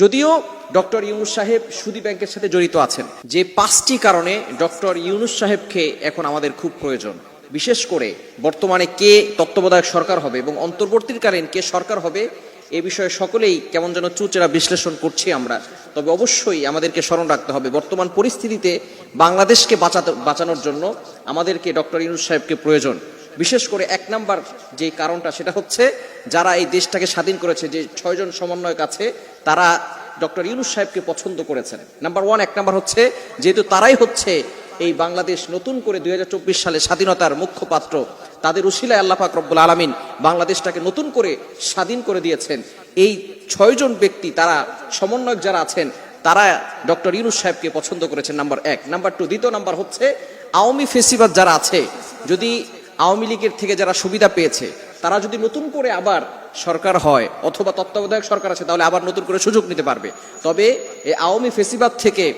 যদিও ডক্টর ইউনুস সাহেব সুদী ব্যাংকের সাথে জড়িত আছেন। যে পাঁচটি কারণে ডক্টর ইউনুস সাহেবকে এখন আমাদের খুব প্রয়োজন। বিশেষ করে বর্তমানে কে তত্ত্বাবধায়ক সরকার হবে এবং অন্তর্বর্তীকালীন কে সরকার হবে, এ বিষয়ে সকলেই কেমন যেন চুচেরা বিশ্লেষণ করছি আমরা। তবে অবশ্যই আমাদেরকে স্মরণ রাখতে হবে, বর্তমান পরিস্থিতিতে বাংলাদেশকে বাঁচাতে বাঁচানোর জন্য আমাদেরকে ডক্টর ইউনুস সাহেবকে প্রয়োজন। বিশেষ করে এক নাম্বার যে কারণটা, সেটা হচ্ছে যারা এই দেশটাকে স্বাধীন করেছে, যে ছয়জন সমন্বয়ক আছে, তারা ডক্টর ইউনুস সাহেবকে পছন্দ করেছেন। নাম্বার ওয়ান এক নাম্বার হচ্ছে, যেহেতু তারাই হচ্ছে এই বাংলাদেশ নতুন করে দু হাজার চব্বিশ সালে স্বাধীনতার মুখ্য পাত্র, তাদের উশিলায় আল্লাহ পাক রব্বুল আলমিন বাংলাদেশটাকে নতুন করে স্বাধীন করে দিয়েছেন। এই ছয়জন ব্যক্তি, তারা সমন্বয়ক যারা আছেন, তারা ডক্টর ইউনুস সাহেবকে পছন্দ করেছেন, নাম্বার এক। নাম্বার টু দ্বিতীয় নাম্বার হচ্ছে, আওয়ামী ফেসিবাদ যারা আছে, যদি আওয়ামী লীগের থেকে যারা সুবিধা পেয়েছে, তারা যদি নতুন করে আবার সরকার হয় অথবা তত্ত্বাবধায়ক সরকার আছে, তাহলে আবার নতুন করে সুযোগ নিতে পারবে। তবে এই আওয়ামী ফেসিবাদ থেকে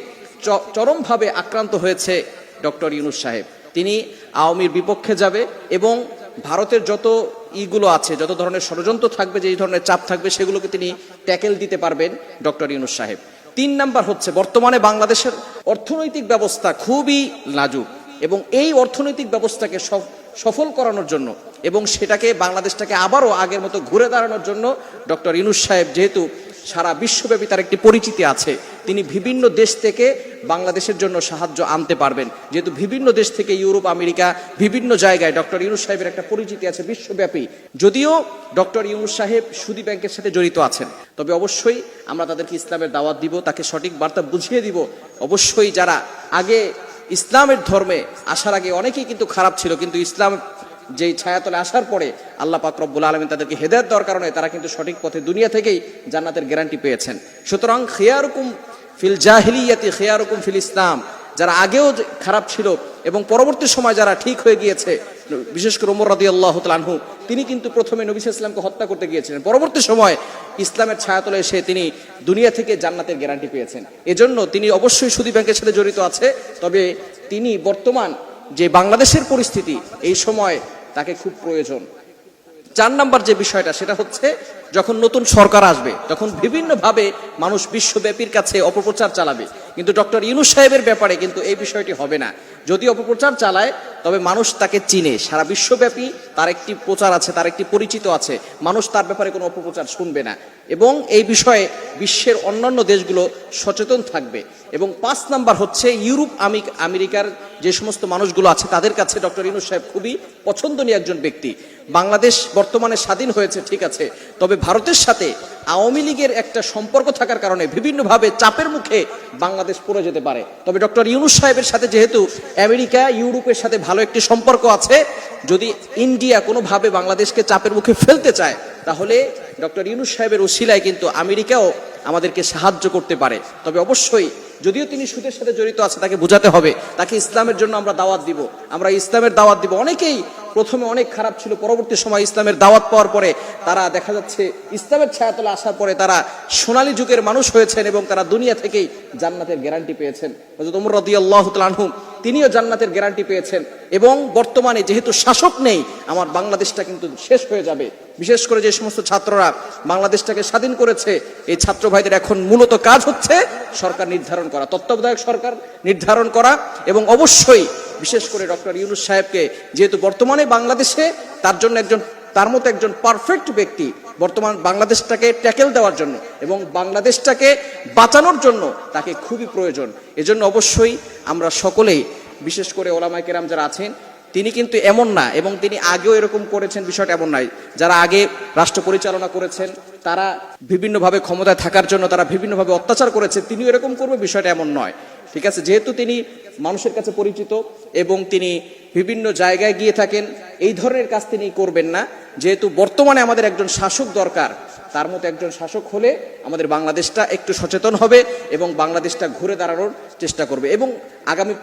চরমভাবে আক্রান্ত হয়েছে ডক্টর ইউনুস সাহেব। তিনি আওয়ামীর বিপক্ষে যাবে এবং ভারতের যত ইগুলো আছে, যত ধরনের ষড়যন্ত্র থাকবে যে ধরনের চাপ থাকবে, সেগুলোকে তিনি ট্যাকেল দিতে পারবেন ডক্টর ইউনুস সাহেব। তিন নাম্বার হচ্ছে, বর্তমানে বাংলাদেশের অর্থনৈতিক ব্যবস্থা খুবই লাজুক এবং এই অর্থনৈতিক ব্যবস্থাকে সফ- সফল করানোর জন্য এবং সেটাকে বাংলাদেশটাকে আবারও আগের মতো ঘুরে দাঁড়ানোর জন্য ডক্টর ইনুস সাহেব যেহেতু সারা বিশ্বব্যাপী তার একটি পরিচিতি আছে, তিনি বিভিন্ন দেশ থেকে বাংলাদেশের জন্য সাহায্য আনতে পারবেন। যেহেতু বিভিন্ন দেশ থেকে ইউরোপ, আমেরিকা, বিভিন্ন জায়গায় ডক্টর ইউনুস সাহেবের একটা পরিচিতি আছে বিশ্বব্যাপী। যদিও ডক্টর ইউনুস সাহেব সুদী ব্যাংকের সাথে জড়িত আছেন, তবে অবশ্যই আমরা তাদেরকে ইসলামের দাওয়াত দিব, তাকে সঠিক বার্তা বুঝিয়ে দিব। অবশ্যই যারা আগে ইসলামের ধর্মে আসার আগে অনেকেই কিন্তু খারাপ ছিল, কিন্তু ইসলাম যেই ছায়াতলে আসার পরে আল্লাহ পাক রব্বুল আলমিন তাদেরকে হেদায়ত দেওয়ার কারণে তারা কিন্তু সঠিক পথে দুনিয়া থেকেই জান্নাতের গ্যারান্টি পেয়েছেন। সুতরাং খেয়ারুকুম ফিল জাহিলিয়াতি, খেয়ারুকুম ফিল ইসলাম, যারা আগেও খারাপ ছিল এবং পরবর্তী সময় যারা ঠিক হয়ে গিয়েছে বিশেষ করে ওমর রাদি আল্লাহ আনহু, তিনি কিন্তু প্রথমে নবী ইসলামকে হত্যা করতে গিয়েছিলেন। পরবর্তী সময় ইসলামের ছায়াতলে এসে তিনি দুনিয়া থেকে জান্নাতের গ্যারান্টি পেয়েছেন। এজন্য তিনি অবশ্যই সুদী ব্যাংকের সাথে জড়িত আছে, তবে তিনি বর্তমান যে বাংলাদেশের পরিস্থিতি, এই সময় তাকে খুব প্রয়োজন। চার নাম্বার যে বিষয়টা, সেটা হচ্ছে যখন নতুন সরকার আসবে, তখন বিভিন্নভাবে মানুষ বিশ্বব্যাপীর কাছে অপপ্রচার চালাবে। কিন্তু ডক্টর ইউনুস সাহেবের ব্যাপারে কিন্তু এই বিষয়টি হবে না। যদি অপপ্রচার চালায় তবে মানুষ তাকে চিনে। সারা বিশ্বব্যাপী তার একটি প্রচার আছে, তার একটি পরিচিত আছে। মানুষ তার ব্যাপারে কোনো অপপ্রচার শুনবে না। এবং এই বিষয়ে বিশ্বের অন্যান্য দেশগুলো সচেতন থাকবে। এবং পাঁচ নাম্বার হচ্ছে, ইউরোপ আমেরিকার যে সমস্ত মানুষগুলো আছে, তাদের কাছে ডক্টর ইনুস সাহেব খুবই পছন্দনীয় একজন ব্যক্তি। বাংলাদেশ বর্তমানে স্বাধীন হয়েছে, ঠিক আছে। তবে ভারতের সাথে আওয়ামী লীগের একটা সম্পর্ক থাকার কারণে বিভিন্নভাবে চাপের মুখে বাংলাদেশ পড়ে যেতে পারে। তবে ডক্টর ইউনুস সাহেবের সাথে যেহেতু আমেরিকা, ইউরোপের সাথে ভালো একটি সম্পর্ক আছে, যদি ইন্ডিয়া কোনোভাবে বাংলাদেশকে চাপের মুখে ফেলতে চায়, তাহলে ডক্টর ইউনুস সাহেবের ওসিলায় কিন্তু আমেরিকাও আমাদেরকে সাহায্য করতে পারে। তবে অবশ্যই, যদিও তিনি সুদের সাথে জড়িত আছে, তাকে বোঝাতে হবে, তাকে ইসলামের জন্য আমরা দাওয়াত দিব। আমরা ইসলামের দাওয়াত দিব। অনেকেই প্রথমে অনেক খারাপ ছিল, পরবর্তী সময় ইসলামের দাওয়াত পাওয়ার পরে তারা দেখা যাচ্ছে, ইসলামের ছায়াতলে আসার পরে তারা সোনালী যুগের মানুষ হয়েছেন এবং তারা দুনিয়া থেকেই জান্নাতের গ্যারান্টি পেয়েছেন। হযরত ওমর রাদিয়াল্লাহু আনহু তিনিও জান্নাতের গ্যারান্টি পেয়েছেন এবং বর্তমানে যেহেতু শাসক নেই, আমার বাংলাদেশটা কিন্তু শেষ হয়ে যাবে। বিশেষ করে যে সমস্ত ছাত্ররা বাংলাদেশটাকে স্বাধীন করেছে, এই ছাত্র ভাইদের এখন মূলত কাজ হচ্ছে সরকার নির্ধারণ করা, তত্ত্বাবধায়ক সরকার নির্ধারণ করা এবং অবশ্যই বিশেষ করে ডক্টর ইউনুস সাহেবকে, যেহেতু বর্তমানে বাংলাদেশে তার জন্য একজন, তার মতো একজন পারফেক্ট ব্যক্তি বর্তমান বাংলাদেশটাকে ট্যাকেল দেওয়ার জন্য এবং বাংলাদেশটাকে বাঁচানোর জন্য তাকে খুবই প্রয়োজন। এজন্য অবশ্যই আমরা সকলেই, বিশেষ করে ওলামাই কেরাম যারা আছেন, তিনি কিন্তু এমন না এবং তিনি আগেও এরকম করেছেন, বিষয়টা এমন নয়। যারা আগে রাষ্ট্র পরিচালনা করেছেন, তারা বিভিন্নভাবে ক্ষমতায় থাকার জন্য, তারা বিভিন্নভাবে অত্যাচার করেছে, তিনিও এরকম করবে, বিষয়টা এমন নয়। ঠিক আছে? যেহেতু তিনি মানুষের কাছে পরিচিত এবং তিনি বিভিন্ন জায়গায় গিয়ে থাকেন, এই ধরনের কাজ তিনি করবেন না। যেহেতু বর্তমানে আমাদের একজন শাসক দরকার, তার মতো একজন শাসক হলে আমাদের বাংলাদেশটা একটু সচেতন হবে এবং বাংলাদেশটা ঘুরে দাঁড়ানোর চেষ্টা করবে। এবং আগামী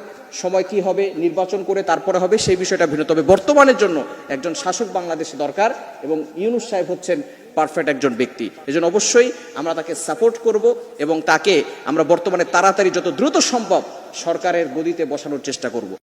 সময় কি হবে, নির্বাচন করে তারপরে হবে, সেই বিষয়টা ভিন্ন। তবে বর্তমানের জন্য একজন শাসক বাংলাদেশে দরকার এবং ইউনুস সাহেব হচ্ছেন পারফেক্ট একজন ব্যক্তি। এজন্য অবশ্যই আমরা তাকে সাপোর্ট করব এবং তাকে আমরা বর্তমানে তাড়াতাড়ি যত দ্রুত সম্ভব সরকারের গদিতে বসানোর চেষ্টা করব।